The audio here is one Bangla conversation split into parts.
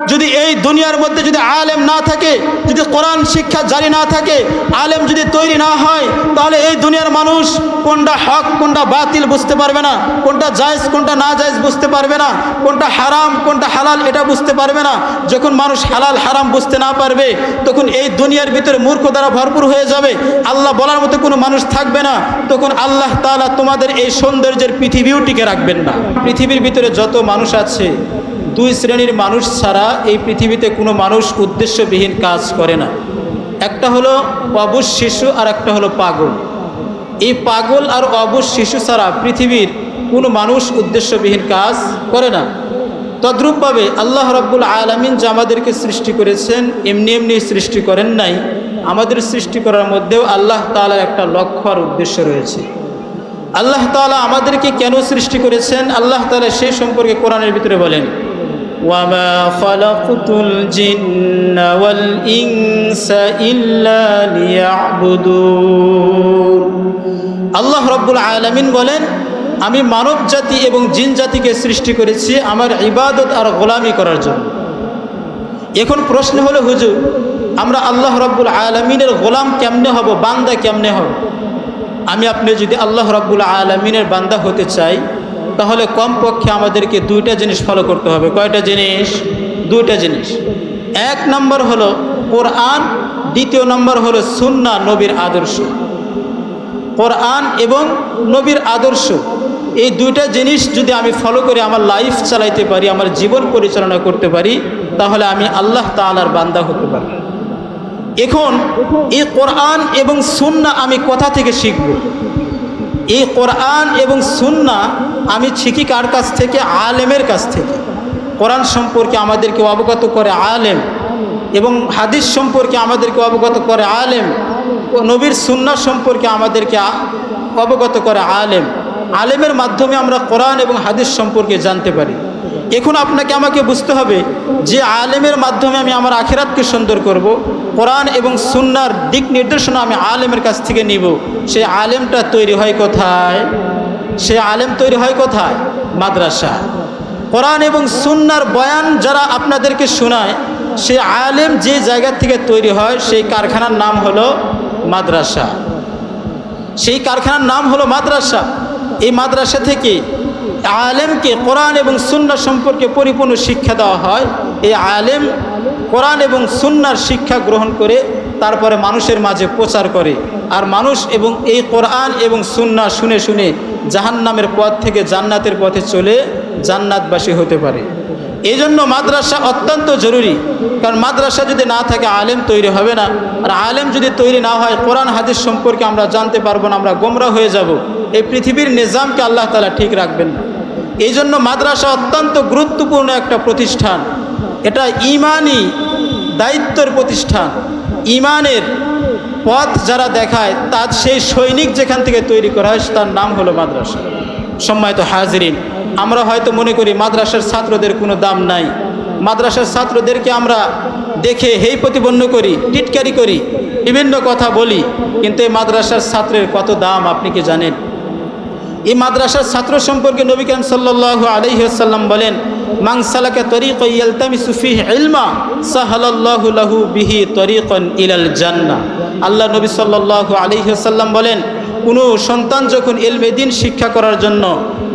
যদি এই দুনিয়ার মধ্যে যদি আলেম না থাকে, যদি কোরআন শিক্ষা জারি না থাকে, আলেম যদি তৈরি না হয়, তাহলে এই দুনিয়ার মানুষ কোনটা হক, কোনটা বাতিল বুঝতে পারবে না, কোনটা জায়েজ, কোনটা না জায়েজ বুঝতে পারবে না, কোনটা হারাম, কোনটা হালাল এটা বুঝতে পারবে না। যখন মানুষ হালাল, হারাম বুঝতে না পারবে, তখন এই দুনিয়ার ভিতরে মূর্খ দ্বারা ভরপুর হয়ে যাবে। আল্লাহ বলার মতো কোনো মানুষ থাকবে না, তখন আল্লাহ তালা তোমাদের এই সৌন্দর্যের পৃথিবীও টিকে রাখবেন না। পৃথিবীর ভিতরে যত মানুষ আছে দুই শ্রেণির মানুষ ছাড়া এই পৃথিবীতে কোনো মানুষ উদ্দেশ্যবিহীন কাজ করে না। একটা হলো অবুজ শিশু আর একটা হলো পাগল। এই পাগল আর অবুজ শিশু ছাড়া পৃথিবীর কোনো মানুষ উদ্দেশ্যবিহীন কাজ করে না। তদ্রূপভাবে আল্লাহ রব্বুল আলমিন যে আমাদেরকে সৃষ্টি করেছেন, এমনি এমনি সৃষ্টি করেন নাই, আমাদের সৃষ্টি করার মধ্যেও আল্লাহ তালার একটা লক্ষ্য আর উদ্দেশ্য রয়েছে। আল্লাহ তাআলা আমাদেরকে কেন সৃষ্টি করেছেন? আল্লাহ তালা সেই সম্পর্কে কোরআনের ভিতরে বলেন খালাকুতুল জিন্না ওয়াল ইনসা ইল্লা লিয়াবুদুন আল্লাহ রব্বুল আলামিন বলেন, আমি মানব জাতি এবং জিন জাতিকে সৃষ্টি করেছি আমার ইবাদত আর গোলামি করার জন্য। এখন প্রশ্ন হলো, হুজুর, আমরা আল্লাহ রব্বুল আলমিনের গোলাম কেমনে হব, বান্দা কেমনে হব? আমি আপনি যদি আল্লাহ রব্বুল আলমিনের বান্দা হতে চাই তাহলে কমপক্ষে আমাদেরকে দুইটা জিনিস ফলো করতে হবে। কয়টা জিনিস? দুইটা জিনিস। এক নম্বর হলো কোরআন, দ্বিতীয় নম্বর হলো সুন্না নবীর আদর্শ। কোরআন এবং নবীর আদর্শ, এই দুইটা জিনিস যদি আমি ফলো করে আমার লাইফ চালাইতে পারি, আমার জীবন পরিচালনা করতে পারি, তাহলে আমি আল্লাহ তাআলার বান্দা হতে পারি এখন এই কোরআন এবং সুন্না আমি কোথা থেকে শিখব? এই কোরআন এবং সুন্না আমি ছিকি কার কাছ থেকে? আলেমের কাছ থেকে। কোরআন সম্পর্কে আমাদেরকে অবগত করে আলেম এবং হাদিস সম্পর্কে আমাদেরকে অবগত করে আলেম ও নবীর সুন্না সম্পর্কে আমাদেরকে অবগত করে আলেম। আলেমের মাধ্যমে আমরা কোরআন এবং হাদিস সম্পর্কে জানতে পারি। এখন আপনাকে আমাকে বুঝতে হবে যে আলেমের মাধ্যমে আমি আমার আখেরাতকে সুন্দর করব। কোরআন এবং সুন্নার দিক নির্দেশনা আমি আলেমের কাছ থেকে নিব। সেই আলেমটা তৈরি হয় কোথায়? সে আলেম তৈরি হয় কোথায়? মাদ্রাসা। কোরআন এবং সুন্নার বয়ান যারা আপনাদেরকে শোনায়, সে আলেম যে জায়গা থেকে তৈরি হয়, সেই কারখানার নাম হলো মাদ্রাসা। সেই কারখানার নাম হলো মাদ্রাসা। এই মাদ্রাসা থেকে আলেমকে কোরআন এবং সুন্না সম্পর্কে পরিপূর্ণ শিক্ষা দেওয়া হয়। এই আলেম কোরআন এবং সুন্নার শিক্ষা গ্রহণ করে তারপরে মানুষের মাঝে প্রচার করে। আর মানুষ এবং এই কোরআন এবং সুন্না শুনে শুনে জাহান্নামের পথ থেকে জান্নাতের পথে চলে জান্নাতবাসী হতে পারে। এই জন্য মাদ্রাসা অত্যন্ত জরুরি। কারণ মাদ্রাসা যদি না থাকে, আলেম তৈরি হবে না। আর আলেম যদি তৈরি না হয়, কোরআন হাদিস সম্পর্কে আমরা জানতে পারব না, আমরা গোমরা হয়ে যাব। এই পৃথিবীর নিজামকে আল্লাহ তালা ঠিক রাখবেন না। এই জন্য মাদ্রাসা অত্যন্ত গুরুত্বপূর্ণ একটা প্রতিষ্ঠান। এটা ইমানই দায়িত্বের প্রতিষ্ঠান। ইমানের পথ যারা দেখায়, তার সেই সৈনিক যেখান থেকে তৈরি করা হয়, তার নাম হলো মাদ্রাসা। সম্মানিত হাজরিন, আমরা হয়তো মনে করি মাদ্রাসার ছাত্রদের কোনো দাম নাই। মাদ্রাসার ছাত্রদেরকে আমরা দেখে হেই প্রতিপন্ন করি, টিটকারি করি, বিভিন্ন কথা বলি, কিন্তু এই মাদ্রাসার ছাত্রের কত দাম আপনি কি জানেন? এই মাদ্রাসার ছাত্র সম্পর্কে নবী কান সাল্লাহ আলহিহাল্লাম বলেন মাংসালাকে তরিক ইয়ালতামি সুফি ইলমা, সাহালাল্লাহু লাহু বিহি তরিকন ইলাল জান্না আল্লাহ নবী সাল্লাহ আলহিহাল্লাম বলেন, কোনো সন্তান যখন এলমে দিন শিক্ষা করার জন্য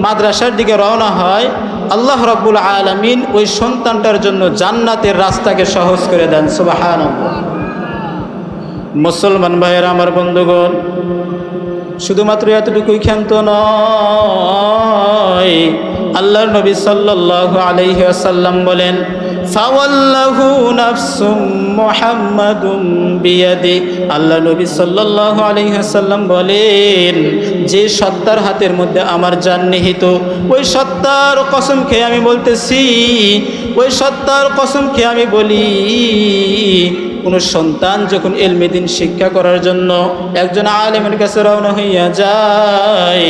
মাদ্রাসার দিকে রওনা হয়, আল্লাহ রব্বুল আলমিন ওই সন্তানটার জন্য জান্নাতের রাস্তাকে সহজ করে দেন। সুবাহান মুসলমান ভাইয়েরা, আমার বন্ধুগণ শুধুমাত্র এতটুকুই ক্ষান্ত নয়। আল্লাহর নবী সাল্লাল্লাহু আলাইহি ওয়াসাল্লাম বলেন আল্লাহ নবী আলাইহি ওয়াসাল্লাম বলেন, যে সত্তার হাতের মধ্যে আমার জান নিহিত, ওই সত্তার কসম খেয়ে আমি বলতেছি, ওই সত্তার কসম খেয়ে আমি বলি কোনো সন্তান যখন এলমেদিন শিক্ষা করার জন্য একজন আলেমের কাছে রওনা হইয়া যায়,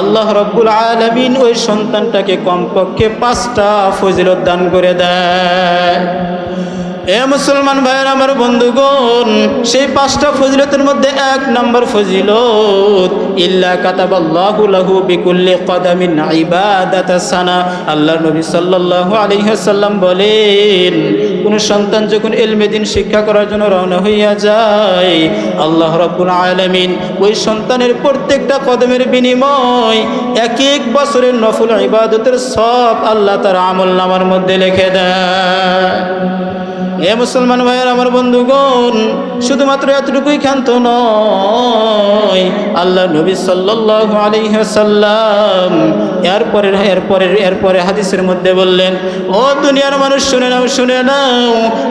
আল্লাহ রব্বুল আলমিন ওই সন্তানটাকে কমপক্ষে পাঁচটা ফজিলত দান করে দেয়। এ মুসলমান ভাইয়ের আমার বন্ধুগণ, সেই পাঁচটা ফজিলতের মধ্যে এক নম্বর ফজিলত, ইল্লা কাতাবাল্লাহু লাহু বিকুল্লি কদামিন ইবাদাত সানা। আল্লাহ নবী সাল্লাল্লাহু আলাইহি ওয়াসাল্লাম বলেন, কোন সন্তান যখন ইলমে দিন শিক্ষা করার জন্য রওনা হইয়া যায়, আল্লাহ রাব্বুল আলামিন ওই সন্তানের প্রত্যেকটা কদমের বিনিময় এক এক বছরের নফল ইবাদতের সব আল্লাহ তার আমল নামার মধ্যে লিখে দেয় এ মুসলমান ভাইয়ের আমার বন্ধুগণ, শুধুমাত্র এতটুকুই ক্ষান্ত নয়, আল্লাহ নবী সাল্লাল্লাহু আলাইহি সাল্লাম এরপরের এরপরে হাদিসের মধ্যে বললেন, ও দুনিয়ার মানুষ, শুনে নাও শুনে নাও,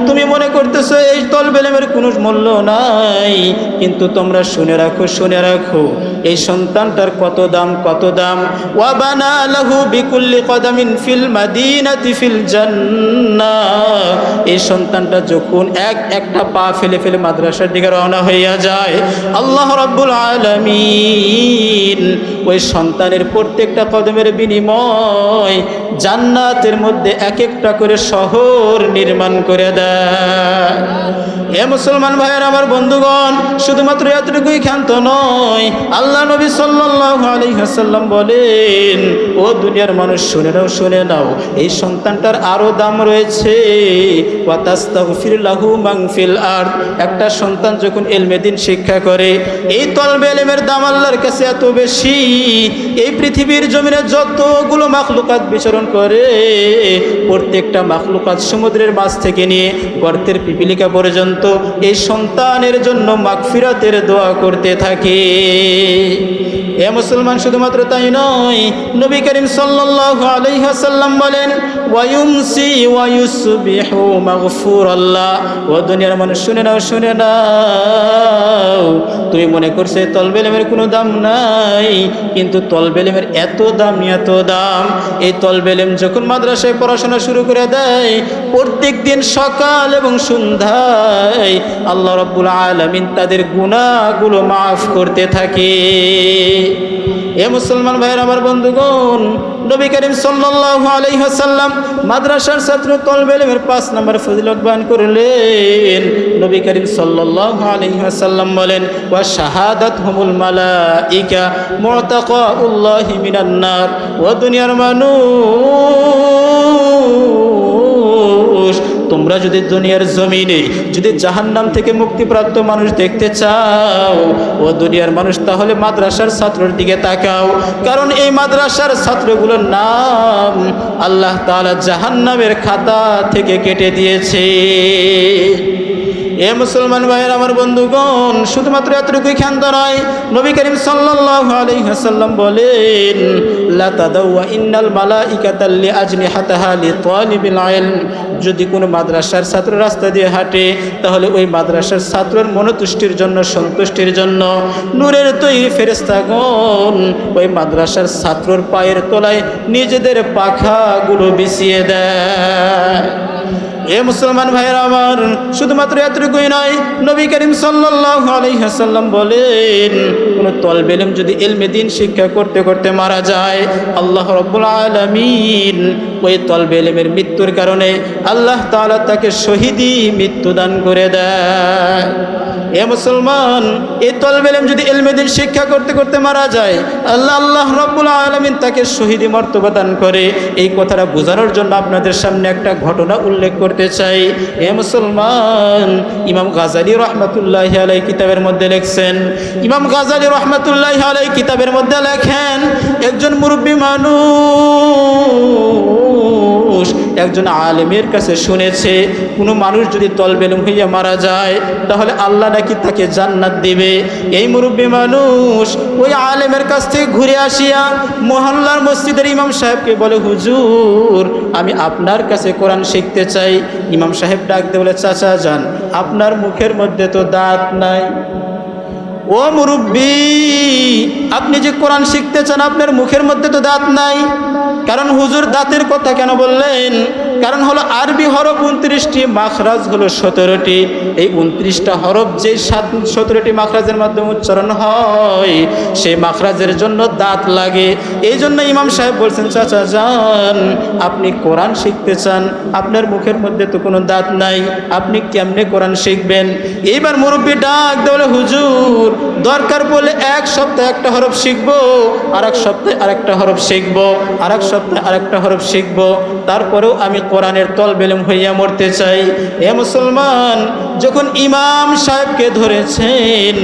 তুমি মনে করতেছো এই তলবেলেমের কোনো মূল্য নাই, কিন্তু তোমরা শুনে রাখো শুনে রাখো, এই সন্তানটার কত দাম কত দাম? ওয়াবানা লাহু বিকুল্লি কদামিন ফিল মাদিনাতি ফিল জান্নাহ। এই সন্তানটা যখন এক একটা পা ফেলে ফেলে মাদ্রাসার দিকে রওনা হইয়া যায়, আল্লাহ রব্বুল আলামিন ওই সন্তানের প্রত্যেকটা কদমের বিনিময় জান্নাতের মধ্যে এক একটা করে শহর নির্মাণ করে দেয়। এ মুসলমান ভাইয়ের আমার বন্ধুগণ, শুধুমাত্র এতটুকুই ক্ষান্ত নয়, আল্লাহ নবী আলাইহি বলেন, ও দুনিয়ার মানুষ, শুনে নাও শুনে নাও, এই সন্তানটার আরও দাম রয়েছে। লাহু মান ফিল আরদ। একটা সন্তান যখন এলমেদিন শিক্ষা করে, এই তলবে ইলমের দাম আল্লাহর কাছে এত বেশি। এই পৃথিবীর জমিনে যতগুলো মাখলুকাত বিচরণ করে, প্রত্যেকটা মাখলুকাত সমুদ্রের মাছ থেকে নিয়ে গর্তের পিপিলিকা পর্যন্ত এই সন্তানের জন্য মাগফিরাতের দোয়া করতে থাকে। এ মুসলমান শুধুমাত্র তাই নয়, নবী করিম সাল্লাল্লাহু আলাইহি ওয়াসাল্লাম বলেন, ওয়ায়ুমসি ওয়ায়ুসবিহু মাগফুরাল্লাহ। ও দুনিয়ার মানুষ, শুনে নাও শুনে নাও। তুমি মনে করছে তলবেলেমের কোনো দাম নাই কিন্তু তলবেলেমের এত দাম এত দাম। এই তলবেলেম যখন মাদ্রাসায় পড়াশোনা শুরু করে দেয় প্রত্যেক দিন সকাল এবং সন্ধ্যায় আল্লাহ রব্বুল আলমিন তাদের গুণাগুলো মাফ করতে থাকে। এ মুসলমান ভাইয়ের, আমার বন্ধুগণ, নবী করিম সাল্লাল্লাহু মাদ্রাসার ছাত্র তলবে ইলমের পাঁচ নম্বর ফজিলত বয়ান করলেন। নবী করিম সাল্লাল্লাহু আলাইহি বলেন, ওয়া শাহাদাত হুমুল মালাইকা মুতাকাউল্লাহি মিনান নার ও দুনিয়ার মানুষ তোমরা যদি দুনিয়ার জমিনে, যদি জাহান্নাম থেকে মুক্তিপ্রাপ্ত মানুষ দেখতে চাও, ও দুনিয়ার মানুষ তাহলে মাদ্রাসার ছাত্রের দিকে তাকাও। কারণ এই মাদ্রাসার ছাত্রগুলোর নাম আল্লাহ তাআলা জাহান্নামের খাতা থেকে কেটে দিয়েছে। এ মুসলমান ভাইয়ের আমার বন্ধুগণ, শুধুমাত্র এতটুকুই ক্ষান্ত নয়, নবী করিম ওয়াসাল্লাম বলেন ইন্নাল যদি কোনো মাদ্রাসার ছাত্র রাস্তা দিয়ে হাঁটে, তাহলে ওই মাদ্রাসার ছাত্রের মনোতুষ্টির জন্য, সন্তুষ্টির জন্য নূরের তৈরি ফেরেস্তাগণ ওই মাদ্রাসার ছাত্রর পায়ের তলায় নিজেদের পাখাগুলো বিছিয়ে দেয়। এ মুসলমান ভাইয়ের আমার, শুধুমাত্র এতটুকুই নয়, নবী করিম সাল্লাম আলাইহি বলেন, কোন তলবেলেম যদি এলমে দিন শিক্ষা করতে করতে মারা যায়, আল্লাহ রব্বুল আলমিন ওই তলবেলেমের মৃত্যুর কারণে আল্লাহ তালা তাকে শহীদি মৃত্যুদান করে দেয় এ মুসলমান, এই তলবেলেম যদি ইলমে দিন শিক্ষা করতে করতে মারা যায়, আল্লাহ আল্লাহ রাব্বুল আলামিন তাকে শহীদি মর্তবা দান করে। এই কথাটা বোঝানোর জন্য আপনাদের সামনে একটা ঘটনা উল্লেখ করতে চাই। এ মুসলমান, ইমাম গাজালি রহমতুল্লাহ আলাই কিতাবের মধ্যে লেখছেন, ইমাম গাজালি রহমতুল্লাহ আলাই কিতাবের মধ্যে লেখেন, একজন মুরব্বী মানুষ একজন আলেমের কাছে শুনেছে, কোনো মানুষ যদি তলবেলুম হইয়া মারা যায়, তাহলে আল্লাহ নাকি তাকে জান্নাত দিবে। এই মুরব্বী মানুষ ওই আলেমের কাছ থেকে ঘুরে আসিয়া মহল্লার মসজিদের ইমাম সাহেবকে বলে, হুজুর, আমি আপনার কাছে কোরআন শিখতে চাই। ইমাম সাহেব ডাক দিয়ে বলে, চাচা, যান। আপনার মুখের মধ্যে তো দাঁত নাই। ও মুরব্বী, আপনি যে কোরআন শিখতে চান আপনার মুখের মধ্যে তো দাঁত নাই। কারণ হুজুর দাঁতের কথা কেন বললেন? কারণ হলো আরবি হরফ উনত্রিশটি, মাখরাজ হলো সতেরোটি। এই উনত্রিশটা হরফ যে সাত, সতেরোটি মাখরাজের মাধ্যমে উচ্চারণ হয়, সেই মাখরাজের জন্য দাঁত লাগে। এই জন্য ইমাম সাহেব বলছেন, চাচা, যান, আপনি কোরআন শিখতে চান আপনার মুখের মধ্যে তো কোনো দাঁত নাই, আপনি কেমনে কোরআন শিখবেন? এইবার মুরব্বী ডাক দেওয়ালে, হুজুর দরকার বলে এক সপ্তাহে একটা হরফ শিখব আর এক সপ্তাহে আরেকটা হরফ শিখব আর এক সপ্তাহে আরেকটা হরফ শিখব। তারপরেও আমি কোরআনের তল বেলুম হইয়া মরতে চাই। এ মুসলমান, যখন ইমাম সাহেবকে ধরেছেন,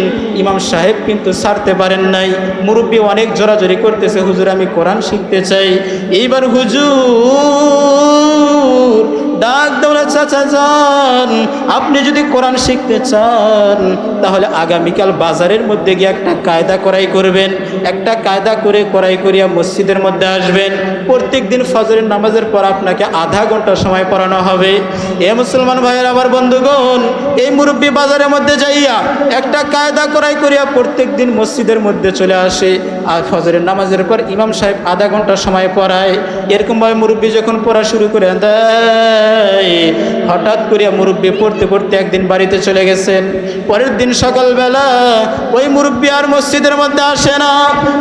ইমাম সাহেব কিন্তু ছাড়তে পারেন নাই। মুরব্বী অনেক জোরাজোরি করতেছে, হুজুর, আমি কোরআন শিখতে চাই। এইবার হুজুর ডাক দৌলা চাচা যান। আপনি যদি কোরআন শিখতে চান, তাহলে আগামীকাল বাজারের মধ্যে গিয়ে একটা কায়দা করাই করবেন। একটা কায়দা করে, করাই করিয়া মসজিদের মধ্যে আসবেন। প্রত্যেক দিন ফজরের নামাজের পর আপনাকে আধা ঘণ্টা সময় পড়ানো হবে। এ মুসলমান ভাইয়ের, আমার বন্ধুগণ, এই মুরব্বী বাজারের মধ্যে যাইয়া একটা কায়দা করাই করিয়া প্রত্যেক দিন মসজিদের মধ্যে চলে আসে। আর ফজরের নামাজের পর ইমাম সাহেব আধা ঘণ্টা সময় পড়ায়। এরকমভাবে মুরব্বী যখন পড়া শুরু করে দেয় হঠাৎ করিয়া মুরব্বী পড়তে পড়তে একদিন বাড়িতে চলে গেছেন। পরের দিন সকালবেলা ওই মুরব্বী আর মসজিদের মধ্যে আসে না।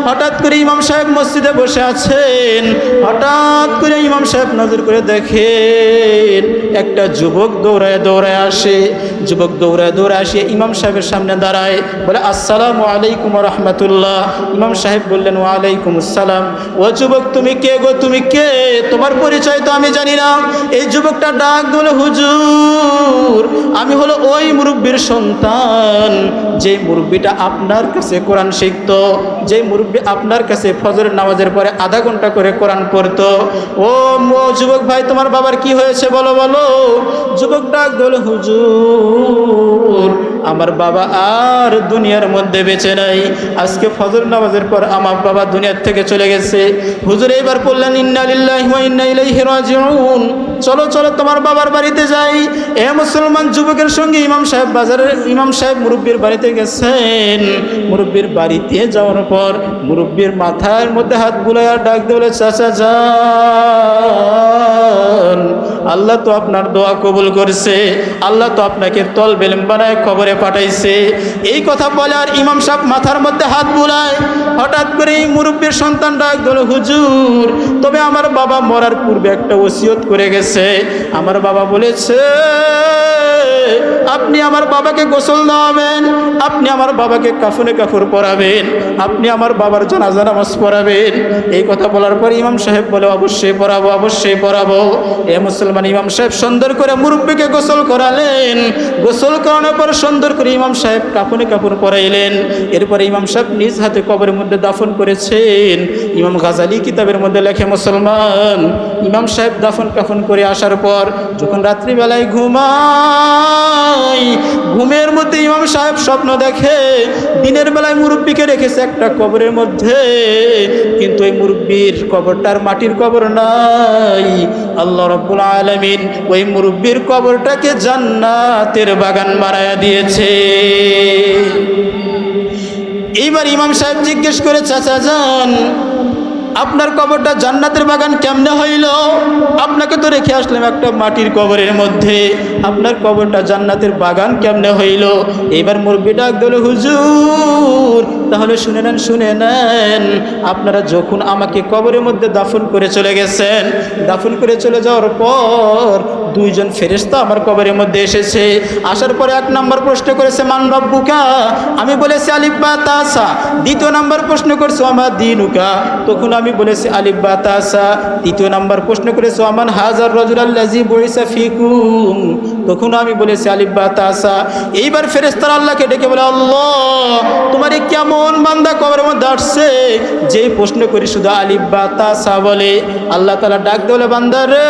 হঠাৎ করে ইমাম সাহেব মসজিদে বসে আছেন। হঠাৎ করে ইমাম সাহেব নজর করে দেখেন একটা যুবক দৌড়ায় দৌড়ায় আসে। যুবক দৌড়ায় দৌড়ায় আসে, ইমাম সাহেবের সামনে দাঁড়ায়। বলে, আসসালামু আলাইকুম রহমতুল্লাহ। ইমাম সাহেব বললেন, ওয়ালাইকুম আসসালাম। ও যুবক, তুমি কে গো? তুমি কে? তোমার পরিচয় তো আমি জানি না। এই যুবকটা ডাক দিল, হুজুর, আমি হলো ওই মুরব্বীর সন্তান। যে মুরব্বীটা আপনার কাছে কোরআন শিখত যে মুরব্বী আপনার কাছে ফজরের নামাজের পরে আধা ঘণ্টা করে কোরআন পড়তো। ও যুবক ভাই, তোমার বাবার কি হয়েছে বলো বলো। যুবক ডাক দিল, হুজুর আমার বাবা আর দুনিয়ার মধ্যে বেঁচে নাই। আজকে ফজর নামাজের পর আমার বাবা দুনিয়ার থেকে চলে গেছে। হুজুর এইবার বললেন ইন্নালিল্লাহি ওয়া ইন্না ইলাইহি রাজিউন। চলো চলো, তোমার বাবার বাড়িতে যাই। এ মুসলমান যুবকের সঙ্গে ইমাম সাহেব বাজারের, ইমাম সাহেব মুরব্বীর বাড়িতে গেছেন। মুরব্বীর বাড়িতে যাওয়ার পর মুরব্বীর মাথার মধ্যে হাত বুলাইয়া ডাক দেবলে চাচা, যান। আল্লাহ তো আপনার দোয়া কবুল করছে, আল্লাহ তো আপনাকে তল বেলম বানায় কবরে পাঠাইছে। এই কথা বলে আর ইমাম সাহেব মাথার মধ্যে হাত বুলায়। হঠাৎ করে এই মুরব্বীর সন্তান ডাক দিল হুজুর, তবে আমার বাবা মরার পূর্বে একটা ওসিয়ত করে গেছে। আমার বাবা বলেছে, আপনি আমার বাবাকে গোসল দেওয়াবেন, আপনি আমার বাবাকে কাফনে কাফুর পরাবেন, আপনি আমার বাবার জানাজা নামাজ পড়াবেন। এই কথা বলার পর ইমাম সাহেব বলে, অবশ্যই পড়াবো অবশ্যই পড়াবো এ মুসলমান ইমাম সাহেব সুন্দর করে মুরব্বীকে গোসল করালেন। গোসল করানোর পর সুন্দর করে ইমাম সাহেব কাফনে কাপড় পরাইলেন। এরপরে ইমাম সাহেব নিজ হাতে কবরের মধ্যে দাফন করেছেন। ইমাম গাজালি কিতাবের মধ্যে লেখে, মুসলমান, ইমাম সাহেব দাফন কাফন করে আসার পর যখন রাত্রিবেলায় ঘুমায়, ঘুমের মধ্যে ইমাম সাহেব স্বপ্ন দেখে, দিনের বেলায় মুরব্বীকে রেখেছে একটা কবরের মধ্যে। এই মুরব্বীর কবরটার মাটির কবর নাই। আল্লাহ রব্বুল আলমিন ওই মুরব্বীর কবরটাকে জান্নাতের বাগান বানায়া দিয়েছে। এইবার ইমাম সাহেব জিজ্ঞেস করে, চাচা যান আপনার কবরটা জান্নাতের বাগান কেমনে হইল? আপনাকে তো রেখে আসলাম একটা মাটির কবরের মধ্যে। আপনার কবরটা জান্নাতের বাগান কেমনে হইল? এবার মুরব্বী ডাক হুজুর, তাহলে শুনে নেন শুনে নেন। আপনারা যখন আমাকে কবরের মধ্যে দাফন করে চলে গেছেন, দাফন করে চলে যাওয়ার পর দুইজন ফেরেস্তা আমার কবরের মধ্যে এসেছে। আসার পরে এক নম্বর প্রশ্ন করেছে, মান রব্বুকা? আমি বলেছি আলিব্বা তাসা। দ্বিতীয় নম্বর প্রশ্ন করছ আমার দিনুকা? তখন আমি বলেছি আলিব বাতাসা তৃতীয় নাম্বার প্রশ্ন করেছ আমান হাজার রজুরাল্লাজি বইসা ফিকুম? তখন আমি বলেছি আলিব বাতাসা এইবার ফেরেস্তার আল্লাহকে ডেকে বলে, আল্লাহ, তোমার এই কেমন বান্দা কবর মধ্যে আসছে? যেই প্রশ্ন করি শুধু আলিব বাতাসা বলে। আল্লাহ তালা ডাক দেবলে বান্দা রে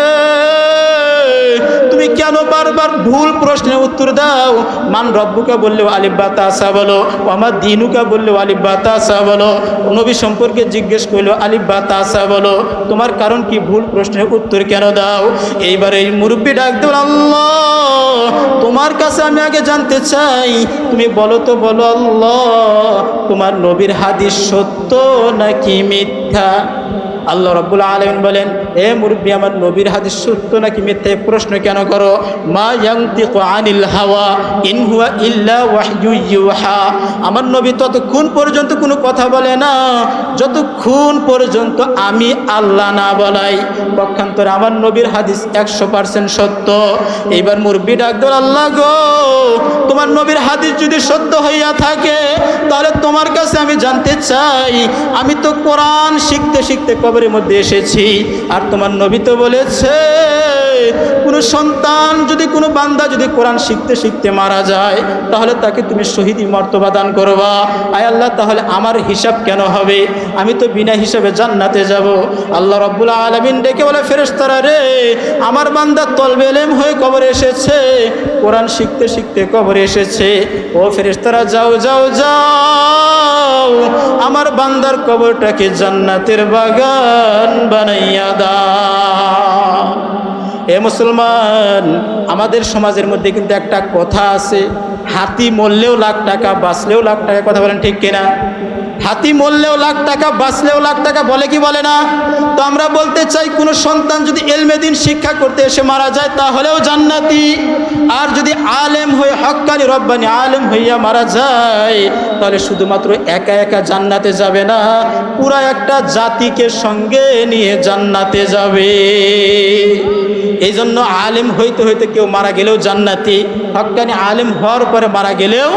তুমি কেন বারবার ভুল প্রশ্নের উত্তর দাও? মান রব্বুকা বললেও আলিব্বা তাসা বলো আমার দিনুকা বললেও আলিব্বা তাসা বলো, নবী সম্পর্কে জিজ্ঞেস করল আলিব্বা তাসা বলো, তোমার কারণ কি ভুল প্রশ্নের উত্তর কেন দাও? এইবার এই মুরব্বী ডাক দেব আল্লাহ, তোমার কাছে আমি আগে জানতে চাই, তুমি বলো তো, বলো আল্লাহ, তোমার নবীর হাদিস সত্য নাকি মিথ্যা? আল্লাহ রব্বুল আলমিন বলেন, এ মুরব্বী, আমার নবীর হাদিস সত্য নাকি মিথ্যে? প্রশ্ন কেন করো? মা আনিল হাওয়া, ইন হুয়া ইল্লা ওয়াহয়ু আমার নবী ততক্ষণ পর্যন্ত কোনো কথা বলে না, যতক্ষণ পর্যন্ত আমি আল্লাহ না বলাই। পক্ষান্তরে আমার নবীর হাদিস একশো পার্সেন্ট সত্য। এইবার মুরব্বী ডাকদর আল্লাহ গো, তোমার নবীর হাদিস যদি সত্য হইয়া থাকে, তাহলে তোমার কাছে আমি জানতে চাই, আমি তো কোরআন শিখতে শিখতে কবরের মধ্যে এসেছি। আর তোমার নবী তো বলেছে, কোনো সন্তান যদি, কোনো বান্দা যদি কোরআন শিখতে শিখতে মারা যায়, তাহলে তাকে তুমি শহীদি মর্তবা দান করবা। আয় আল্লাহ, তাহলে আমার হিসাব কেন হবে? আমি তো বিনা হিসাবে জান্নাতে যাব। আল্লাহ রব্বুল আলমিন ডেকে বলে, ফেরেশতারা রে, আমার বান্দা তলবে এলেম হয়ে কবরে এসেছে, কোরআন শিখতে শিখতে কবরে এসেছে। ও ফেরেশতারা, যাও যাও যাও, আমার বান্দার কবরটাকে জান্নাতের বাগান বানাইয়া দা এ মুসলমান, আমাদের সমাজের মধ্যে কিন্তু একটা কথা আছে, হাতি মরলেও লাখ টাকা, বাঁচলেও লাখ টাকা, কথা বলেন ঠিক কিনা? হাতি মরলেও লাখ টাকা, বাঁচলেও লাখ টাকা, বলে কি বলে না? তো আমরা বলতে চাই, কোনো সন্তান যদি এলমেদিন শিক্ষা করতে এসে মারা যায়, তাহলেও জান্নাতি। আর যদি আলেম হয়ে হক্কানি রব্বানি আলেম হইয়া মারা যায়, তাহলে শুধুমাত্র একা একা জান্নাতে যাবে না, পুরা একটা জাতিকে সঙ্গে নিয়ে জান্নাতে যাবে। এই জন্য আলেম হইতে হইতে কেউ মারা গেলেও জান্নাতি হক্কানি আলেম হওয়ার পরে মারা গেলেও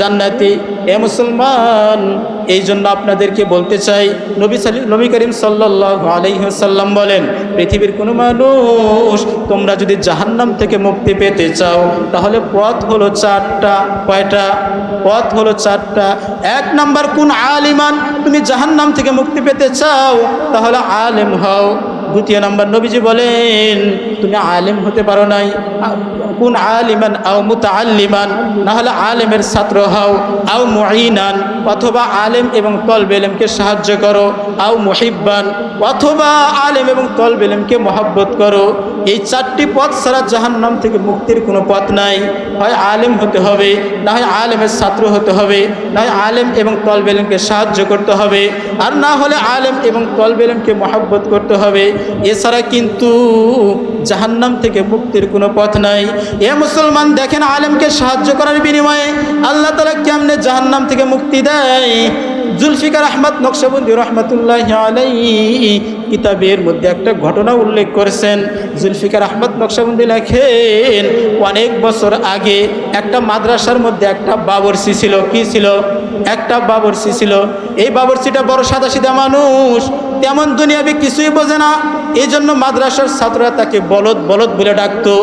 জান্নাতি। এ মুসলমান এই জন্য আপনাদেরকে বলতে চাই, নবী সালি, নবী করিম সাল্লাহ আলহিহসাল্লাম বলেন, পৃথিবীর কোনো মানুষ তোমরা যদি জাহান্নাম থেকে মুক্তি পেতে চাও, তাহলে পথ হলো চারটা, কয়টা? পথ হলো চারটা। এক নাম্বার, কোন আলিমান তুমি জাহান্নাম থেকে মুক্তি পেতে চাও, তাহলে আলেম হও। দ্বিতীয় নম্বর নবীজি বলেন, তুমি আলেম হতে পারো নাই। কোন আলিমান আও মুতাআল্লিমান, না হলে আলেমের ছাত্র হও। আও মুঈনান, অথবা আলেম এবং তলবেলেমকে সাহায্য করো। আও মহিব্বান, অথবা আলেম এবং তলবেলেমকে মহব্বত করো। এই চারটি পথ ছাড়া জাহান্নাম থেকে মুক্তির কোনো পথ নাই। হয় আলেম হতে হবে, না হয় আলেমের ছাত্র হতে হবে, না হয় আলেম এবং তলবেলেমকে সাহায্য করতে হবে, আর না হলে আলেম এবং তলবেলেমকে মহব্বত করতে হবে। এছাড়া কিন্তু জাহান্নাম থেকে মুক্তির কোনো পথ নাই। এ মুসলমান দেখেন আলেমকে সাহায্য করার বিনিময়ে আল্লাহ তালা কেমনে জাহান্নাম থেকে মুক্তি দেয়? জুলফিকার আহমদ নকশবন্দি রহমতুল্লাহ আলাই কিতাবের মধ্যে একটা ঘটনা উল্লেখ করেছেন। জুলফিকার আহমদ নকশবন্দি লেখেন, অনেক বছর আগে একটা মাদ্রাসার মধ্যে একটা বাবরসি ছিল। কি ছিল? একটা বাবরসি ছিল। এই বাবরসিটা বড় সাদা সিধা মানুষ। তেমন দুনিয়াবি কিছুই বোঝে না। এই জন্য মাদ্রাসার ছাত্ররা তাকে বলদ বলদ বলে ডাকতো।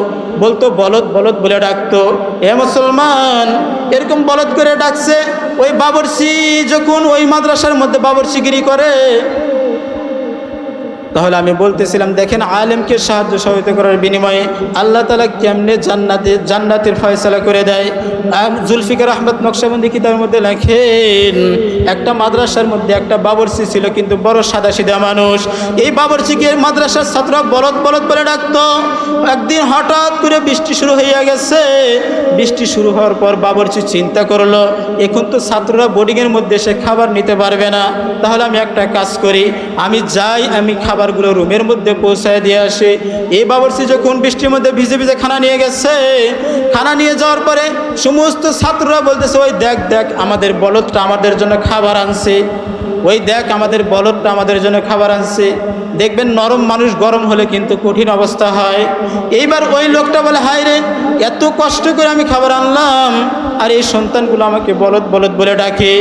বলতো, বলদ বলদ বলে ডাকতো। এ মুসলমান, এরকম বলদ করে ডাকছে। ওই বাবরসি যখন ওই মাদ্রাসার মধ্যে বাবরসিগিরি করে তাহলে আমি বলতেছিলাম, দেখেন আলেমকে সাহায্য সহায়তা করার বিনিময়ে আল্লাহ তালা কেমনে জান্নাতে জান্নাতের ফয়সলা করে দেয়। জুলফিকার আহমদ নকশাবন্দি কিতাবের মধ্যে লেখেন, একটা মাদ্রাসার মধ্যে একটা বাবরসি ছিল, কিন্তু বড় সাদা সিধা মানুষ। এই বাবরসিকে মাদ্রাসার ছাত্র বলদ বলদ বলে ডাকত। একদিন হঠাৎ করে বৃষ্টি শুরু হয়ে গেছে। বৃষ্টি শুরু হওয়ার পর বাবরচি চিন্তা করল, এখন তো ছাত্ররা বোর্ডিংয়ের মধ্যে সে খাবার নিতে পারবে না। তাহলে আমি একটা কাজ করি, আমি যাই, আমি খাবারগুলো রুমের মধ্যে পৌঁছায় দিয়ে আসে। এই বাবরচি যখন বৃষ্টির মধ্যে ভিজে ভিজে খানা নিয়ে গেছে, খানা নিয়ে যাওয়ার পরে সমস্ত ছাত্ররা বলতেছে, ওই দেখ দেখ, আমাদের বলদটা আমাদের জন্য খাবার আনছে। ওই দেখ, আমাদের বলদটা আমাদের জন্য খাবার আনছে। দেখবেন নরম মানুষ গরম হলে কিন্তু কঠিন অবস্থা হয়। এইবার ওই লোকটা বলে, হায় রে, এত কষ্ট করে আমি খাবার আনলাম। আর এই সন্তানগুলো আমাকে বলদ বলদ বলে ডাকে।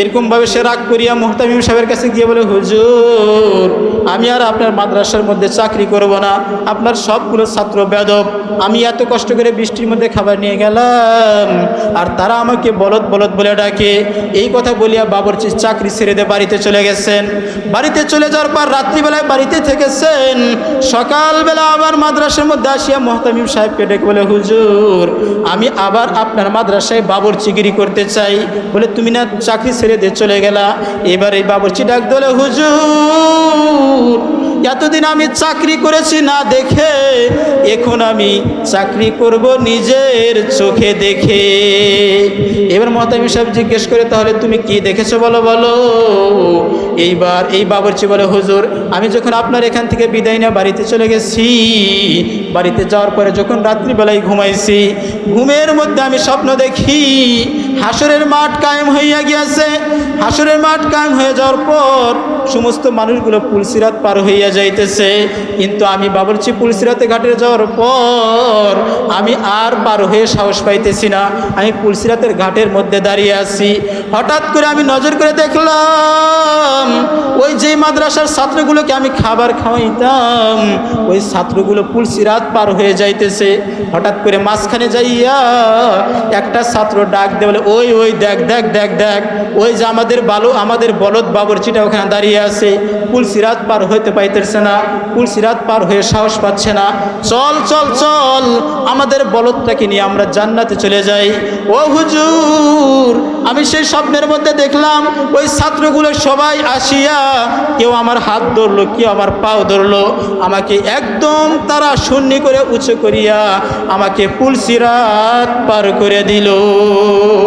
এরকমভাবে সে রাগ করিয়া মোহতামিম সাহেবের কাছে গিয়ে বলে, হুজুর আমি আর আপনার মাদ্রাসার মধ্যে চাকরি করব না। আপনার সবগুলো ছাত্র বেদব আমি এত কষ্ট করে বৃষ্টির মধ্যে খাবার নিয়ে গেলাম। আর তারা আমাকে বলদ বলদ বলে ডাকে। এই কথা বলিয়া বাবরচি চাকরি ছেড়ে দিয়ে বাড়িতে চলে গেছেন। বাড়িতে চলে যাওয়ার পর রাত্রিবেলায় বাড়িতে থেকেছেন। সকালবেলা আবার মাদ্রাসার মধ্যে আসিয়া মোহতামিম সাহেবকে ডেকে বলে, হুজুর, আমি আবার আপনার মাদ্রাসায় বাবর চিগিরি করতে চাই। বলে, তুমি না চাকরি ছেড়ে দিয়ে চলে গেলা। এবার এই বাবরচি ডাক দলে হুজুর হুজুর এতদিন আমি চাকরি করেছি না দেখে, এখন আমি চাকরি করব নিজের চোখে দেখে। এবার মতামি সাহেব জিজ্ঞেস করে, তাহলে তুমি কি দেখেছ বলো বলো? এইবার এই বাবরচি বলে, হুজুর, আমি যখন আপনার এখান থেকে বিদায় নিয়ে বাড়িতে চলে গেছি, বাড়িতে যাওয়ার পরে যখন রাত্রিবেলায় ঘুমাইছি, ঘুমের মধ্যে আমি স্বপ্ন দেখি হাসরের মাঠ কায়েম হইয়া গিয়াছে। হাসরের মাঠ কায়েম হয়ে যাওয়ার পর সমস্ত মানুষগুলো পুলসিরাত পার হইয়া যাইতেছে। কিন্তু আমি বাবরচি পুলসিরাতে ঘাটে যাওয়ার পর আমি আর পার হয়ে সাহস পাইতেছি না। আমি পুলসিরাতের ঘাটের মধ্যে দাঁড়িয়ে আছি। হঠাৎ করে আমি নজর করে দেখলাম, ওই যে মাদ্রাসার ছাত্রগুলোকে আমি খাবার খাওয়াইতাম, ওই ছাত্রগুলো পুলসিরাত পার হয়ে যাইতেছে। হঠাৎ করে মাঝখানে যাইয়া একটা ছাত্র ডাক দে বলে ওই ওই, দেখ দেখ দেখ দেখ। ওই যে আমাদের বালু, আমাদের বলদ বাবরচিটা ওখানে দাঁড়িয়ে আছে। পুলসিরাত পার হইতে পাইতেছে না পুলসিরাত পার হয়ে সাহস পাচ্ছে না। চল চল চল, আমাদের বলদটাকে নিয়ে আমরা জান্নাতে চলে যাই। ও হুজুর, আমি সেই স্বপ্নের মধ্যে দেখলাম, ওই ছাত্রগুলো সবাই আসিয়া কেউ আমার হাত ধরলো, কেউ আমার পাও ধরলো। আমাকে একদম তারা শূন্য করে উঁচু করিয়া আমাকে পুলসিরাত পার করে দিল।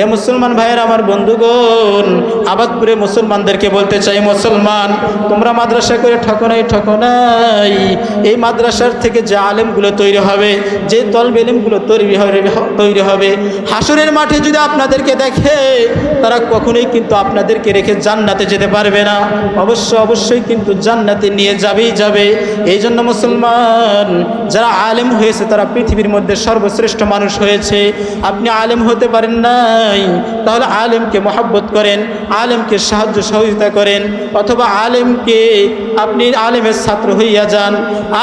এ মুসলমান ভাইয়ের আমার বন্ধুগণ, আবাদপুরে মুসলমানদেরকে বলতে চাই, মুসলমান, তোমরা মাদ্রাসা করে ঠকো নাই ঠকো নাই। এই মাদ্রাসার থেকে যে আলেমগুলো তৈরি হবে, যে তলবেলিমগুলো তৈরি তৈরি হবে, হাসুরের মাঠে যদি আপনাদেরকে দেখে, তারা কখনোই কিন্তু আপনাদেরকে রেখে জান্নাতে যেতে পারবে না। অবশ্য, অবশ্যই কিন্তু জান্নাতে নিয়ে যাবেই যাবে। এই জন্য মুসলমান, যারা আলেম হয়েছে, তারা পৃথিবীর মধ্যে সর্বশ্রেষ্ঠ মানুষ হয়েছে। আপনি আলেম হতে পারেন নাই, তাহলে আলেমকে মহাব্বত করেন, আলেমকে সাহায্য সহযোগিতা করেন, অথবা আলেমকে আপনি আলেমের ছাত্র হইয়া যান।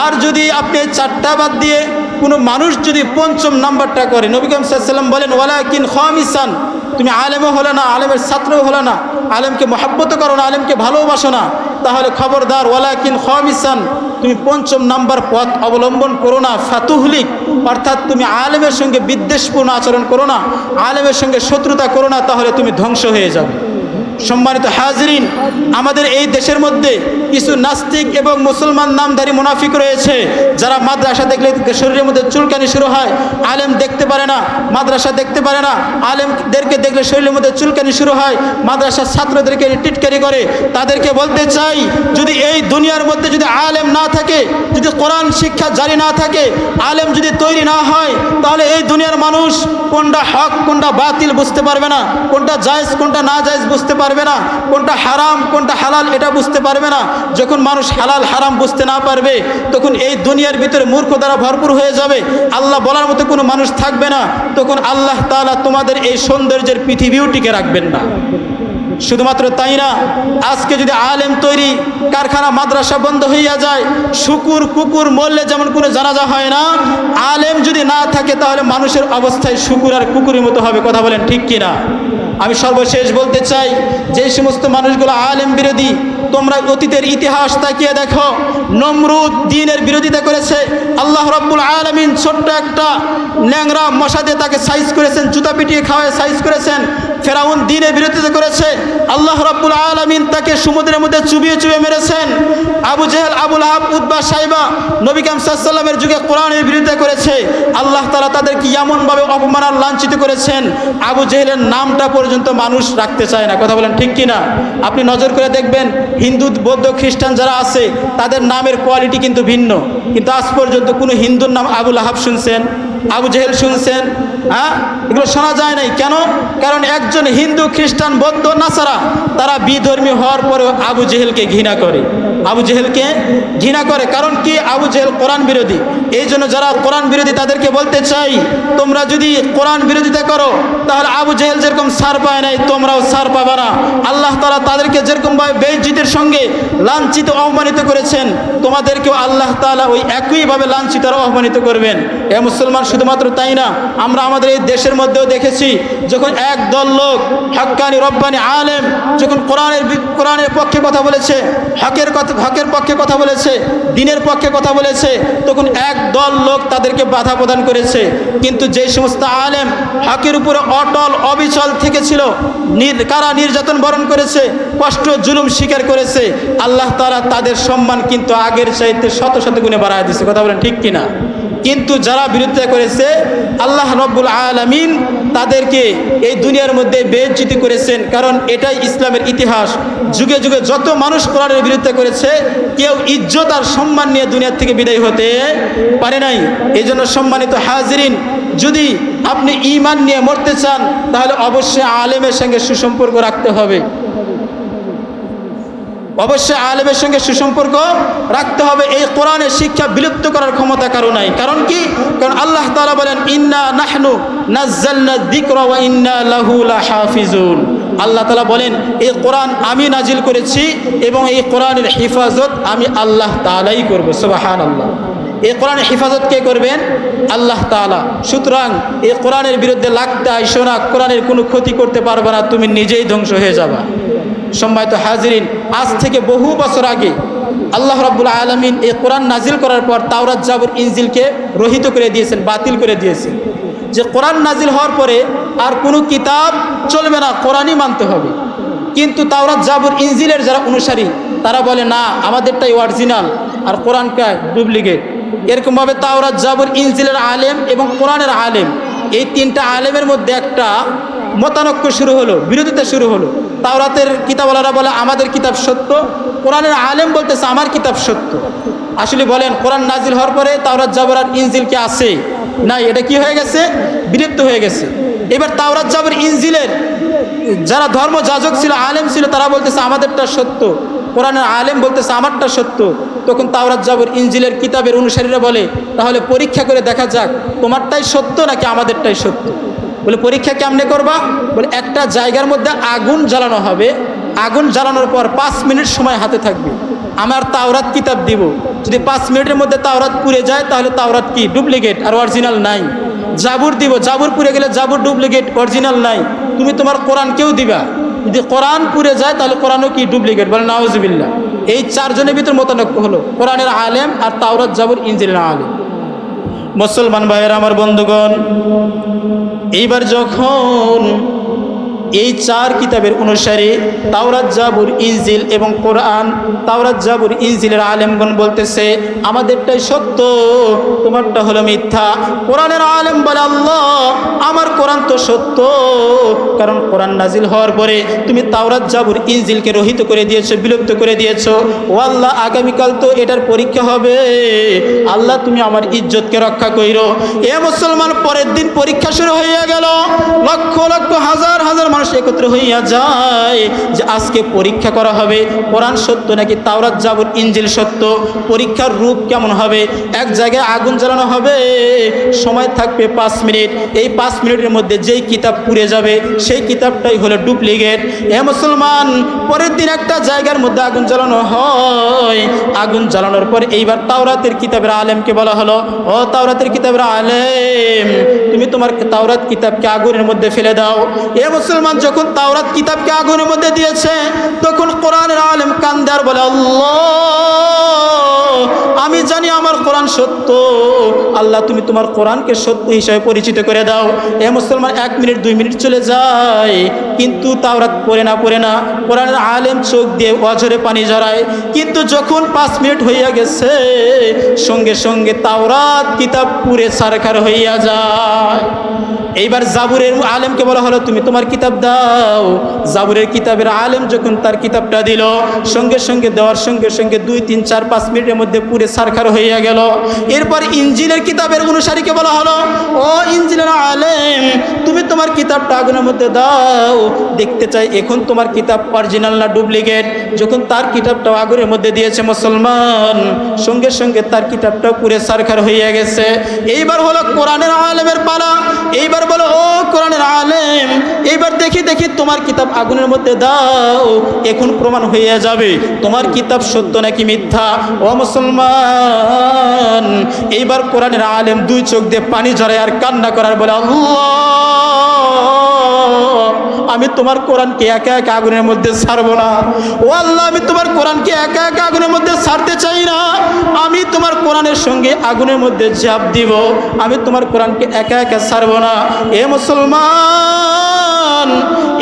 আর যদি আপনি চারটা বাদ দিয়ে কোনো মানুষ যদি পঞ্চম নাম্বারটা করে নবীকম সাল্লাম বলেন ওয়ালা কিন খামিসান তুমি আলেমও হলে না, আলেমের ছাত্রও হলে না, আলেমকে মহাব্বত করো না, আলেমকে ভালোবাসো না, তাহলে খবরদার ওয়ালা কিন খামিসান তুমি পঞ্চম নাম্বার পথ অবলম্বন করো না ফাতুহলিক অর্থাৎ তুমি আলেমের সঙ্গে বিদ্বেষপূর্ণ আচরণ করো না, আলেমের সঙ্গে শত্রুতা করো না, তাহলে তুমি ধ্বংস হয়ে যাবে। সম্মানিত হাজরিন, আমাদের এই দেশের মধ্যে কিছু নাস্তিক এবং মুসলমান নামধারী মুনাফিক রয়েছে, যারা মাদ্রাসা দেখলে শরীরের মধ্যে চুলকানি শুরু হয়, আলেম দেখতে পারে না, মাদ্রাসা দেখতে পারে না, আলেমদেরকে দেখলে শরীরের মধ্যে চুলকানি শুরু হয়, মাদ্রাসার ছাত্রদেরকে টিটকারি করে, তাদেরকে বলতে চাই, যদি এই দুনিয়ার মধ্যে যদি আলেম না থাকে, যদি কোরআন শিক্ষা জারি না থাকে, আলেম যদি তৈরি না হয়, তাহলে এই দুনিয়ার মানুষ কোনটা হক, কোনটা বাতিল বুঝতে পারবে না, কোনটা জায়েজ, কোনটা না জায়েজ বুঝতে পারবে না, কোনটা হারাম, কোনটা হালাল এটা বুঝতে পারবে না। যখন মানুষ হালাল, হারাম বুঝতে না পারবে, তখন এই দুনিয়ার ভিতরে মূর্খ দ্বারা ভরপুর হয়ে যাবে। আল্লাহ বলার মতো কোনো মানুষ থাকবে না। তখন আল্লাহ তালা তোমাদের এই সৌন্দর্যের পৃথিবীও টিকে রাখবেন না। শুধুমাত্র তাই না, আজকে যদি আলেম তৈরি, কারখানা, মাদ্রাসা বন্ধ হইয়া যায়, শুকুর, কুকুর, মরলে যেমন কোনো জানাজা হয় না, আলেম যদি না থাকে, তাহলে মানুষের অবস্থায় শুকুর আর কুকুরের মতো হবে, কথা বলেন ঠিক কিনা? আমি সর্বশেষ বলতে চাই, যে সমস্ত মানুষগুলো আলেম বিরোধী, তোমরা অতীতের ইতিহাস তাকিয়ে দেখো, নমরুদ দিনের বিরোধিতা করেছে, আল্লাহ রব্বুল আলমিন ছোট্ট একটা ন্যাংরা মশা দিয়ে তাকে সাইজ করেছেন, জুতা পিটিয়ে খাওয়ায় সাইজ করেছেন, ফেরাউন দিনের বিরোধিতা করেছে, আল্লাহ রব্বুল আলমিন তাকে সমুদ্রের মধ্যে চুবিয়ে চুবিয়ে মেরেছেন, আবু জেহেল, আবুল আহাব উদ্বা সাইবা নবিকাম সাল্লামের যুগে কোরআনের বিরোধিতা করেছে, আল্লাহ তালা তাদেরকে এমনভাবে অপমান আর লাঞ্ছিত করেছেন, আবু জেহেলের নামটা পর্যন্ত মানুষ রাখতে চায় না। কথা বলেন ঠিক কি না আপনি নজর করে দেখবেন, হিন্দু, বৌদ্ধ, খ্রিস্টান যারা আছে, তাদের নামের কোয়ালিটি কিন্তু ভিন্ন। কিন্তু আজ পর্যন্ত কোনো হিন্দুর নাম আবুল আহাব শুনছেন, আবু জেহেল শুনছেন হ্যাঁ? এগুলো শোনা যায় নাই। কেন? কারণ একজন হিন্দু, খ্রিস্টান, বৌদ্ধ, নাসারা, তারা বিধর্মী হওয়ার পরেও আবু জেহেলকে ঘৃণা করে। আবু জেহেলকে ঘৃণা করে। কারণ কি? আবু জেহেল কোরআন বিরোধী। এই জন্য যারা কোরআন বিরোধী তাদেরকে বলতে চাই, তোমরা যদি কোরআন বিরোধিতা করো, তাহলে আবু জেহেল যেরকম সার পায় নাই, তোমরাও সার পাবে না। আল্লাহ তালা তাদেরকে যেরকমভাবে বেজিতের সঙ্গে লাঞ্ছিত, অপমানিত করেছেন, তোমাদেরকেও আল্লাহ তালা ওই একইভাবে লাঞ্ছিত আর অপমানিত করবেন। এ মুসলমান শুধুমাত্র তাই না, আমরা আমাদের এই দেশের মধ্যেও দেখেছি, যখন এক দল লোক, হক্কানি রব্বানি আলেম, যখন কোরআনের কোরআনের পক্ষে কথা বলেছে, হকের কথা হকের পক্ষে কথা বলেছে, দিনের পক্ষে কথা বলেছে, তখন এক দল লোক তাদেরকে বাধা প্রদান করেছে। কিন্তু যেই সমস্ত আলেম হকের উপরে অটল, অবিচল থেকেছিল কারা নির্যাতন বরণ করেছে, কষ্ট, জুলুম স্বীকার করেছে, আল্লাহ তারা তাদের সম্মান কিন্তু আগের চাইতে শত শত গুণে বাড়ায় দিচ্ছে কথা বলেন ঠিক কিনা? কিন্তু যারা বিরোধিতা করেছে, আল্লাহ রব্বুল আলমিন তাদেরকে এই দুনিয়ার মধ্যে বেজ্জিতি করেছেন, কারণ এটাই ইসলামের ইতিহাস। যুগে যুগে যত মানুষ কোরআনের বিরুদ্ধে করেছে, কেউ ইজ্জত আর সম্মান নিয়ে দুনিয়ার থেকে বিদায় হতে পারে নাই। এই জন্য সম্মানিত হাজরিন, যদি আপনি ইমান নিয়ে মরতে চান, তাহলে অবশ্যই আলেমের সঙ্গে সুসম্পর্ক রাখতে হবে। অবশ্যই আলেমের সঙ্গে সুসম্পর্ক রাখতে হবে। এই কোরআনের শিক্ষা বিলুপ্ত করার ক্ষমতা কারও নাই। কারণ কি? কারণ আল্লাহ তাআলা বলেন, ইন্না নাহনু ইন্না লাহু লাহাফিজুন। আল্লাহ তালা বলেন, এই কোরআন আমি নাজিল করেছি এবং এই কোরআনের হেফাজত আমি আল্লাহ তালাই করব করব। সুবহানাল্লাহ। এই কোরআনের হেফাজত কে করবেন? আল্লাহ তাআলা। সুতরাং এই কোরআনের বিরুদ্ধে লাগতে আইসো না। কোরআনের কোনো ক্ষতি করতে পারবে না। তুমি নিজেই ধ্বংস হয়ে যাবা। সম্মানিত হাজিরিন, আজ থেকে বহু বছর আগে আল্লাহ রাব্বুল আলমিন এই কোরআন নাজিল করার পর তাওরাত জাবুর ইনজিলকে রহিত করে দিয়েছেন, বাতিল করে দিয়েছেন। যে কোরআন নাজিল হওয়ার পরে আর কোনো কিতাব চলবে না, কোরআনই মানতে হবে। কিন্তু তাওরাত জাবুর ইনজিলের যারা অনুসারী, তারা বলে, না, আমাদেরটাই অরিজিনাল আর কোরআনটা ডুপ্লিকেট এরকমভাবে তাওরাত জাবুর ইনজিলের আলেম এবং কোরআনের আলেম, এই তিনটা আলেমের মধ্যে একটা মতানক্য শুরু হলো, বিরোধিতা শুরু হলো। তাওরাতের কিতাবওয়ালারা বলে, আমাদের কিতাব সত্য। কোরআনের আলেম বলতেছে, আমার কিতাব সত্য। আসলে বলেন, কোরআন নাজিল হওয়ার পরে তাওরাত জাবর আর ইনজিল কি আছে? নাই, এটা কি হয়ে গেছে? বিলুপ্ত হয়ে গেছে। এবার তাওরাত জাবর ইনজিলের যারা ধর্ম যাজক ছিল, আলেম ছিল, তারা বলতেছে, আমাদেরটা সত্য। কোরআনের আলেম বলতেছে, আমারটা সত্য। তখন তাওরাত জাবর ইনজিলের কিতাবের অনুসারীরা বলে, তাহলে পরীক্ষা করে দেখা যাক, তোমারটাই সত্য নাকি আমাদেরটাই সত্য? বলে, পরীক্ষা কেমনে করবা? বলে, একটা জায়গার মধ্যে আগুন জ্বালানো হবে। আগুন জ্বালানোর পর পাঁচ মিনিট সময় হাতে থাকবে। আমার তাওরাত কিতাব দিব। যদি পাঁচ মিনিটের মধ্যে তাওরাত পুড়ে যায়, তাহলে তাওরাত কি? ডুপ্লিকেট, আর অরিজিনাল নাই। জাবুর দিব। জাবুর পুড়ে গেলে জাবুর ডুপ্লিকেট, অরিজিনাল নাই। তুমি তোমার কোরআনকেও দিবা। যদি কোরআন পুড়ে যায়, তাহলে কোরআনও কি ডুপ্লিকেট? বলে নাওজবিল্লা এই চারজনের ভিতর মতানক্য হলো, কোরআনের আলেম আর তাওরাত জাবুর ইঞ্জিনের আলেম। মুসলমান ভাইয়ের, আমার বন্ধুগণ এইবার যখন এই চার কিতাবের অনুসারে তাওরাত, জাবুর, ইনজিল এবং কোরআন, তাওরাত, জাবুর, ইনজিলের আলেমগণ বলতেছে, আমাদেরটাই সত্য, তোমারটা হলো মিথ্যা। কোরআনের আলেম বলে আল্লাহ, আমার কোরআন তো সত্য। কারণ কোরআন নাজিল হওয়ার পরে তুমি তাওরাত, জাবুর, ইনজিলকে রহিত করে দিয়েছ, বিলুপ্ত করে দিয়েছ। ও আল্লাহ, আগামীকাল তো এটার পরীক্ষা হবে। আল্লাহ, তুমি আমার ইজ্জতকে রক্ষা কইরো। এ মুসলমান, পরের দিন পরীক্ষা শুরু হইয়া গেল। লক্ষ লক্ষ, হাজার হাজার মানুষ একত্র হইয়া যায় যে আজকে পরীক্ষা করা হবে। কোরআন সত্য নাকি তাওরাত জাবুর ইঞ্জিল সত্য? পরীক্ষার রূপ কেমন হবে? এক জায়গায় আগুন জ্বালানো হবে, সময় থাকবে পাঁচ মিনিট। এই পাঁচ মিনিটের মধ্যে যেই কিতাব পুড়ে যাবে, সেই কিতাবটাই হলো ডুপ্লিকেট। এ মুসলমান, পরের দিন একটা জায়গার মধ্যে আগুন জ্বালানো হয়। আগুন জ্বালানোর পর এইবার তাওরাতের কিতাবের আলেমকে বলা হলো, ও তাওরাতের কিতাবের আলেম, তুমি তোমার তাওরাত কিতাবকে আগুনের মধ্যে ফেলে দাও। এ মুসলমান যখন তাওরাত কিতাবকে আগুনের মধ্যে দিয়েছে, তখন কোরআনের আলেম কান্দার বলে, আল্লাহ, আমি জানি আমার কোরআন সত্য। আল্লাহ, তুমি তোমার কোরআনকে সত্য হিসাবে পরিচিত করে দাও। এ মুসলমান এক মিনিট, দুই মিনিট চলে যায়, কিন্তু তাওরাত পড়ে না পড়ে না। কোরআনের আলেম চোখ দিয়ে অঝরে পানি জড়ায় কিন্তু যখন পাঁচ মিনিট হইয়া গেছে, সঙ্গে সঙ্গে তাওরাত কিতাব পুরে সারখার হইয়া যায়। এইবার জাবুরের আলেমকে বলা হলো, তুমি তোমার কিতাব দাও। জাবুরের কিতাবের আলেম যখন তার কিতাবটা দিল, সঙ্গে সঙ্গে দেওয়ার সঙ্গে সঙ্গে দুই, তিন, চার, পাঁচ মিনিটের মধ্যে পুরে সারখার হইয়া গেল। এরপর ইঞ্জিনের কিতাবের অনুসারীকে বলা হলো, ও ইঞ্জিনের আলেম, তুমি তোমার কিতাবটা আগুনের মধ্যে দাও। দেখতে চাই এখন তোমার কিতাব অরিজিনাল না ডুপ্লিকেট। যখন তার কিতাবটাও আগুনের মধ্যে দিয়েছে মুসলমান, সঙ্গে সঙ্গে তার কিতাবটাও পুরে সারখার হইয়া গেছে। এইবার হলো কোরআনের আলেমের পালা, এইবার বলো, ও কোরআনের আলেম এইবার দেখি দেখি তোমার কিতাব আগুনের মধ্যে দাও, এখন প্রমাণ হয়ে যাবে, তোমার কিতাব সত্য নাকি মিথ্যা? ও মুসলমান, এইবার কোরআনের আলেম দুই চোখ দিয়ে পানি জড়ায় আর কান্না করার বলে, আল্লাহ! আমি তোমার কোরআনকে একা একা আগুনের মধ্যে ছাড়বো না। ও আল্লাহ, আমি তোমার কোরআনকে একা একা আগুনের মধ্যে ছাড়তে চাই না। আমি তোমার কোরআনের সঙ্গে আগুনের মধ্যে জাপ দিব। আমি তোমার কোরআনকে একা একা ছাড়বো না। এ মুসলমান!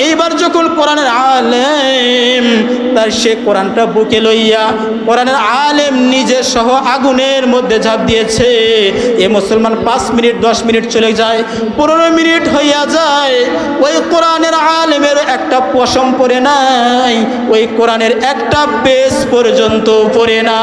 এইবার যখন কোরআনের আলেম, তার সে কোরআনটা বুকে লইয়া কোরআনের আলেম নিজে সহ আগুনের মধ্যে ঝাঁপ দিয়েছে। এ মুসলমান পাঁচ মিনিট, দশ মিনিট চলে যায়, পনেরো মিনিট হইয়া যায়। ওই কোরআনের আলেমের একটা পশম পড়ে নাই, ওই কোরআনের একটা পেজ পর্যন্ত পড়ে না।